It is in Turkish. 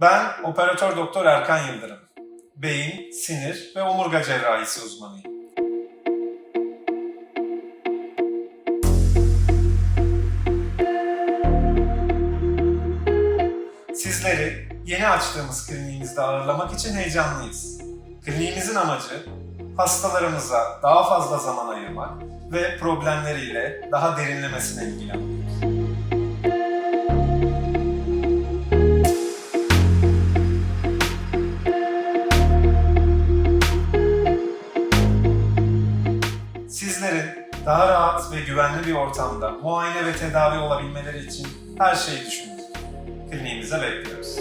Ben operatör doktor Erkan Yıldırım. Beyin, sinir ve omurga cerrahisi uzmanıyım. Sizleri yeni açtığımız kliniğimizde ağırlamak için heyecanlıyız. Kliniğimizin amacı hastalarımıza daha fazla zaman ayırmak ve problemleriyle daha derinlemesine ilgilenmek. Sizlerin daha rahat ve güvenli bir ortamda muayene ve tedavi olabilmeleri için her şeyi düşündük. Kliniğimize bekliyoruz.